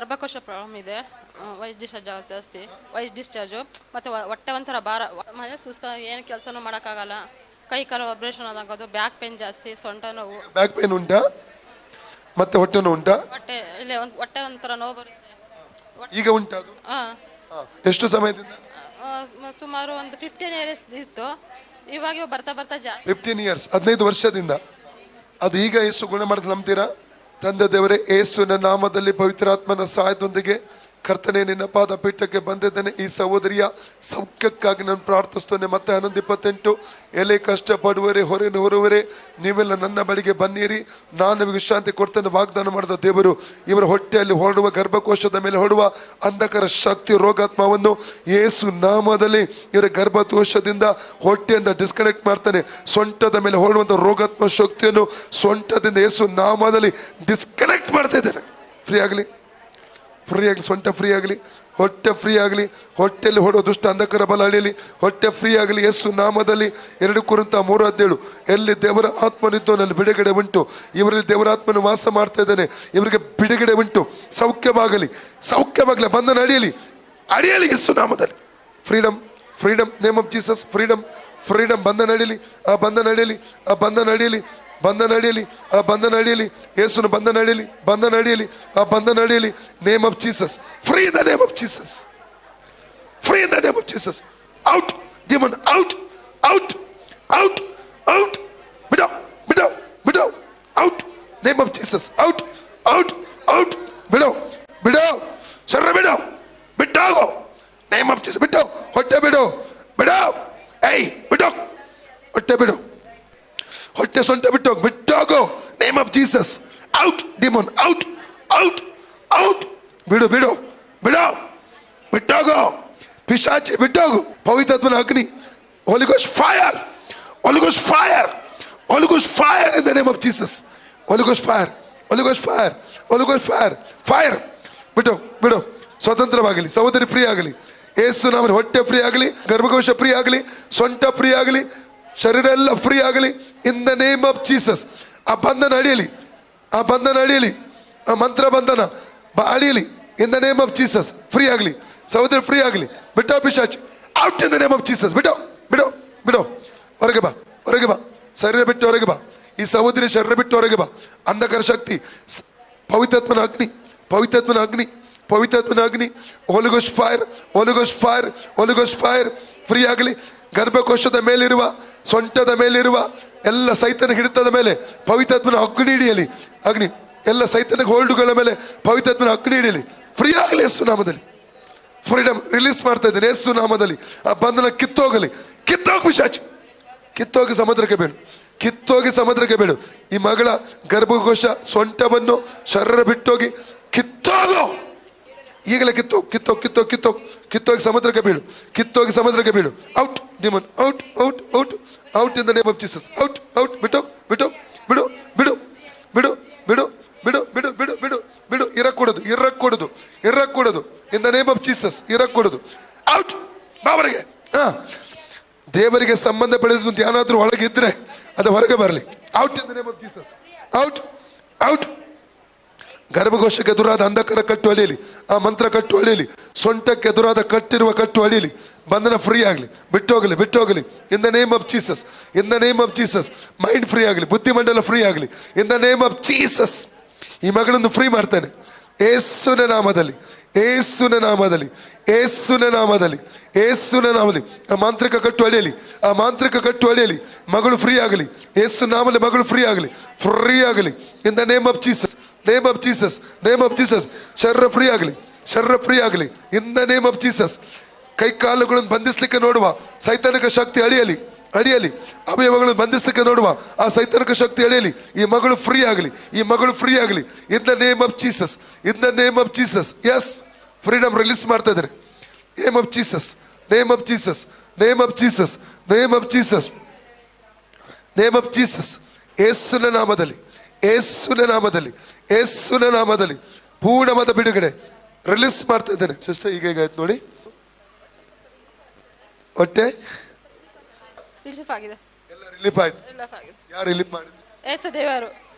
ಗರ್ಭಕೋಶ problem ಇದೆ. White discharge ಜಾಸ್ತಿ white discharge ಮತ್ತು ಹೊಟ್ಟೆ ಒಂಥರ ಭಾರ. ಮನೆ ಸುಸ್ತ ಏನು ಕೆಲಸನೂ ಮಾಡೋಕ್ಕಾಗಲ್ಲ. ಕೈ ಕಾಲು ಆಪ್ರೇಷನ್ ಆಗೋದು ಬ್ಯಾಕ್ ಪೇನ್ ಜಾಸ್ತಿ ಸೊಂಟ ನೋವು. ಬ್ಯಾಕ್ ಪೇನ್ ಉಂಟಾ? ಮತ್ತೆ ಹೊಟ್ಟೆ ನೋವು ಉಂಟಾ? ಹೊಟ್ಟೆ ಇಲ್ಲೇ ಒಂದು ಹೊಟ್ಟೆ ಒಂಥರ ನೋವು ಬರುತ್ತೆ. ಈಗ ಉಂಟಾ ಅದು ಹಾಂ ಹಾ. ಎಷ್ಟು ಸಮಯದಿಂದ? ಸುಮಾರು ಒಂದು ಫಿಫ್ಟೀನ್ ಇಯರ್ಸ್ ಇತ್ತು. ಇವಾಗ ಬರ್ತಾ ಬರ್ತಾ ಜಾಸ್ತಿ. ಫಿಫ್ಟೀನ್ ಇಯರ್ಸ್ ಹದಿನೈದು ವರ್ಷದಿಂದ. ಅದು ಈಗ ಎಷ್ಟು ಗುಣ ಮಾಡಿದ್ ನಂಬ್ತೀರಾ? ತಂದೆ ದೇವರೇ ಏಸುವಿನ ನಾಮದಲ್ಲಿ ಪವಿತ್ರಾತ್ಮನ ಸಹಾಯದೊಂದಿಗೆ ಕರ್ತನೆ, ನಿನ್ನ ಪಾದ ಪೀಠಕ್ಕೆ ಬಂದಿದ್ದೇನೆ. ಈ ಸಹೋದರಿಯ ಸೌಖ್ಯಕ್ಕಾಗಿ ನಾನು ಪ್ರಾರ್ಥಿಸ್ತೇನೆ ಮತ್ತೆ ಹನ್ನೊಂದು ಇಪ್ಪತ್ತೆಂಟು, ಎಲೆ ಕಷ್ಟಪಡುವರೆ ಹೊರೆ ಹೊರುವರೆ ನೀವೆಲ್ಲ ನನ್ನ ಬಳಿಗೆ ಬನ್ನಿರಿ. ನಾನು ನಿಮಗೆ ವಿಶ್ರಾಂತಿ ಕೊಡ್ತೇನೆ. ವಾಗ್ದಾನ ಮಾಡಿದ ದೇವರು ಇವರ ಹೊಟ್ಟೆಯಲ್ಲಿ ಹೊರಡುವ, ಗರ್ಭಕೋಶದ ಮೇಲೆ ಹೊರಡುವ ಅಂಧಕರ ಶಕ್ತಿ, ರೋಗಾತ್ಮವನ್ನು ಯೇಸು ನಾಮದಲ್ಲಿ ಇವರ ಗರ್ಭದೋಷದಿಂದ ಹೊಟ್ಟೆಯಿಂದ ಡಿಸ್ಕನೆಕ್ಟ್ ಮಾಡ್ತಾನೆ. ಸೊಂಟದ ಮೇಲೆ ಹೊರಡುವಂಥ ರೋಗಾತ್ಮ ಶಕ್ತಿಯನ್ನು ಸೊಂಟದಿಂದ ಯೇಸು ನಾಮದಲ್ಲಿ ಡಿಸ್ಕನೆಕ್ಟ್ ಮಾಡ್ತಾ ಇದ್ದೇನೆ. ಫ್ರೀ ಆಗಲಿ. ಫ್ರೀ ಆಗಲಿ ಸೊಂಟ ಫ್ರೀ ಆಗಲಿ ಹೊಟ್ಟೆ ಫ್ರೀ ಆಗಲಿ ಹೊಟ್ಟೆಯಲ್ಲಿ ಹೊಡೋ ದುಷ್ಟ ಅಂಧಕರ ಬಲ ಅಳಿಯಲಿ ಹೊಟ್ಟೆ ಫ್ರೀ ಆಗಲಿ ಯೇಸು ನಾಮದಲ್ಲಿ ಎರಡು ಕುರಿತ ಮೂರು ಹದಿನೇಳು, ಎಲ್ಲಿ ದೇವರ ಆತ್ಮನಿದ್ದೋ ನಲ್ಲಿ ಬಿಡುಗಡೆ ಉಂಟು. ಇವರಲ್ಲಿ ದೇವರ ಆತ್ಮನು ವಾಸ ಮಾಡ್ತಾ ಇದ್ದಾನೆ. ಇವರಿಗೆ ಬಿಡುಗಡೆ ಉಂಟು. ಸೌಖ್ಯವಾಗಲಿ ಸೌಖ್ಯವಾಗಲಿ, ಬಂಧನ ಅಡಿಯಲಿ ಅಡಿಯಲಿ ಯೇಸು ನಾಮದಲ್ಲಿ. Freedom freedom name of Jesus freedom freedom ಬಂಧನ ಅಡಿಯಲಿ ಆ ಬಂಧನ ಅಡಿಯಲಿ ಆ ಬಂಧನ ಅಡಿಯಲಿ ಬಂಧನ ಅಡಿಯಲಿ ಆ ಬಂಧನ ಅಡಿಯಲಿ ಯೇಸುನ ಬಂಧನ ಅಡಿಯಲಿ ಬಂಧನ ಅಡಿಯಲಿ ಆ ಬಂಧನ ಅಡಿಯಲಿ name of Jesus free the name of Jesus free the name of Jesus out demon out out out out ಬಿಡೋ ಬಿಡೋ ಬಿಡೋ out name of Jesus out out out ಬಿಡೋ ಬಿಡೋ ಶರ್ರ ಬಿಡೋ ಬಿಟ್ಟೋಗು ನೇಮ್ ಆಫ್ ಜೀಸಸ್ ಬಿಟ್ಟು ಹೊಟ್ಟೆ ಬಿಡು ಬಿಡೋ ಏಯ್ ಬಿಡೋ ಹೊಟ್ಟೆ ಬಿಡು Hold this on dog, Bitogo. Name of Jesus. Out, demon. Out, out, out. Bido, bido, bido. Bitogo. Pishachi, bitogo. Pavitatman Agni. Holy Ghost fire. Holy Ghost fire. Holy Ghost fire in the name of Jesus. Holy Ghost fire. Holy Ghost fire. Holy Ghost fire. Fire. ಬಿಡು ಬಿಡು ಸ್ವತಂತ್ರವಾಗಲಿ ಸಹೋದರಿ ಪ್ರಿಯ ಆಗಲಿ ಏಸು ನಾಮನ ಹೊಟ್ಟೆ ಪ್ರಿಯ ಆಗಲಿ ಗರ್ಭಕೋಶ ಪ್ರಿಯ ಆಗಲಿ ಸೊಂಟ ಪ್ರಿಯ ಆಗಲಿ ಶರೀರ ಎಲ್ಲ ಫ್ರೀ ಆಗಲಿ. In the name of Jesus ಆ ಬಂಧನ ಅಡಿಯಲಿ ಆ ಬಂಧನ ಅಡಿಯಲಿ ಆ ಮಂತ್ರ ಬಂಧನ ಅಡಿಯಲಿ in the name of Jesus free ಆಗಲಿ. ಸಹೋದರಿ ಫ್ರೀ ಆಗಲಿ. ಬಿಟ್ಟೋ ಪಿಶಾಚ್. Out in the name of Jesus ಬಿಡೋ ಬಿಡೋ ಬಿಡೋ. ಹೊರಗೆ ಬಾ ಹೊರಗೆ ಬಾ. ಶರೀರ ಬಿಟ್ಟು ಹೊರಗೆ ಬಾ. ಈ ಸಹೋದರಿ ಶರೀರ ಬಿಟ್ಟು ಹೊರಗೆ ಬಾ. ಅಂಧಕರ ಶಕ್ತಿ. ಪವಿತ್ರಾತ್ಮನ ಅಗ್ನಿ. ಪವಿತ್ರಾತ್ಮನ ಅಗ್ನಿ. ಪವಿತ್ರಾತ್ಮನ ಅಗ್ನಿ. ಹೋಲಿಗೋಸ್ ಫೈರ್ ಹೋಲಿಗೋಸ್ ಫೈರ್ ಹೋಲಿಗೋಸ್ ಫೈರ್ ಫ್ರೀ ಆಗಲಿ. ಗರ್ಭಕೋಶದ ಮೇಲಿರುವ ಸೊಂಟದ ಮೇಲಿರುವ ಎಲ್ಲ ಸೈತನ ಹಿಡಿತದ ಮೇಲೆ ಪವಿತ್ರಾತ್ಮನ ಅಗ್ನಿ ಹಿಡಿಯಲಿ ಅಗ್ನಿ, ಎಲ್ಲ ಸೈತನ ಹೋಲ್ಡುಗಳ ಮೇಲೆ ಪವಿತ್ರಾತ್ಮನ ಅಗ್ನಿ ಹಿಡಿಯಲಿ ಫ್ರೀ ಆಗಲಿ ಯೇಸು ನಾಮದಲ್ಲಿ. ಫ್ರೀಡಮ್ ರಿಲೀಸ್ ಮಾಡ್ತಾ ಇದ್ದೇನೆ ಯೇಸು ನಾಮದಲ್ಲಿ. ಆ ಬಂಧನ ಕಿತ್ತೋಗಲಿ. ಕಿತ್ತೋಗಿ ಶಾಚಿ ಕಿತ್ತೋಗಿ ಸಮುದ್ರಕ್ಕೆ ಬೇಡು ಕಿತ್ತೋಗಿ ಸಮುದ್ರಕ್ಕೆ ಬೇಡು ಈ ಮಗಳ ಗರ್ಭಕೋಶ ಸೊಂಟವನ್ನು ಶರೀರ ಬಿಟ್ಟೋಗಿ ಕಿತ್ತೋಗು. ಈಗಲೇ ಕಿತ್ತೋ ಕಿತ್ತೋ ಕಿತ್ತೋ ಕಿತ್ತೋ. ಕಿತ್ತೋಗಿ ಸಮುದ್ರಕ್ಕೆ ಬೀಳು. ಕಿತ್ತೋಗಿ ಸಮುದ್ರಕ್ಕೆ ಬೀಳು. Out demon out out out out in the name of Jesus out out ಬಿಟ್ಟು ಬಿಟ್ಟು ಬಿಡು ಬಿಡು ಬಿಡು ಬಿಡು ಬಿಡು ಬಿಡು ಬಿಡು ಬಿಡು ಬಿಡು ಇರಕ್ಕೂಡದು ಇರಕ್ಕೂಡದು ಇರಕ್ಕೂಡದು in the name of Jesus ಇರಕ್ಕೂಡದು out ಬಾವರಿಗೆ ಹಾ ದೇವರಿಗೆ ಸಂಬಂಧ ಬೆಳೆದು ಯಾರಾದರೂ ಒಳಗಿದ್ರೆ ಅದು ಹೊರಗೆ ಬರಲಿ out in the name of Jesus out out ಗರ್ಭಕೋಶಕ್ಕೆ ಎದುರಾದ ಅಂಧಕರ ಕಟ್ಟು ಅಳಿಯಲಿ, ಆ ಮಂತ್ರ ಕಟ್ಟು ಅಳಿಯಲಿ, ಸೊಂಟಕ್ಕೆ ಎದುರಾದ ಕಟ್ಟಿರುವ ಕಟ್ಟು ಅಳಿಯಲಿ, ಬಂಧನ ಫ್ರೀ ಆಗಲಿ ಬಿಟ್ಟೋಗಲಿ ಬಿಟ್ಟೋಗಲಿ in the name of Jesus in the name of Jesus mind free ಆಗಲಿ, ಬುದ್ಧಿಮಂಡಲ ಫ್ರೀ ಆಗಲಿ. In the name of Jesus ಈ ಮಗಳನ್ನು ಫ್ರೀ ಮಾಡ್ತಾನೆ. ಏಸುನ ನಾಮದಲ್ಲಿ ಏಸುನ ನಾಮದಲ್ಲಿ ಏಸುನ ನಾಮದಲ್ಲಿ ಏಸುನ ನಾಮದಲ್ಲಿ. ಆ ಮಾಂತ್ರಿಕ ಕಟ್ಟು ಅಳಿಯಲಿ, ಆ ಮಾಂತ್ರಿಕ ಕಟ್ಟು ಅಳಿಯಲಿ, ಮಗಳು ಫ್ರೀ ಆಗಲಿ. ಏಸು ನಾಮಲ್ಲಿ ಮಗಳು ಫ್ರೀ ಆಗಲಿ ಫ್ರೀ ಆಗಲಿ. In the name of Jesus name of Jesus name of Jesus ಶರೀರ ಫ್ರೀ ಆಗಲಿ ಶರೀರ ಫ್ರೀ ಆಗಲಿ in the name of Jesus ಕೈ ಕಾಲುಗಳನ್ನು ಬಂಧಿಸಲಿಕ್ಕೆ ನೋಡುವ ಸೈತಾನಿಕ ಶಕ್ತಿ ಅಳಿಯಲಿ ಅಡಿಯಲಿ ಅವಯವಗಳನ್ನು ಬಂಧಿಸಲಿಕ್ಕೆ ನೋಡುವ ಆ ಸೈತಾನಿಕ ಶಕ್ತಿ ಅಳಿಯಲಿ ಈ ಮಗಳು ಫ್ರೀ ಆಗಲಿ ಈ ಮಗಳು ಫ್ರೀ ಆಗಲಿ in the name of Jesus in the name of Jesus yes freedom release ಮಾಡ್ತಾ ಇದ್ದಾರೆ name of Jesus name of Jesus name of Jesus name of Jesus name of Jesus ಯೇಸುನ ನಾಮದಲ್ಲಿ ಏಸುನ ನಾಮದಲ್ಲಿ ಏಸುನ ನಾಮದಲ್ಲಿ ಪೂರ್ಣವಾದ ಬಿಡುಗಡೆ ರಿಲೀಸ್ ಮಾಡ್ತಾ ಇದ್ದೇನೆ. ಸಿಸ್ಟರ್ ಈಗ ಹೇಗಾಯ್ತು ನೋಡಿ? ಹೊಟ್ಟೆ? ರಿಲೀಫ್ ಆಗಿದೆ. ಎಲ್ಲ ರಿಲೀಫ್ ಆಯ್ತು. ಯಾರು ರಿಲೀಫ್ ಮಾಡಿದ್ರು ದೇವರು.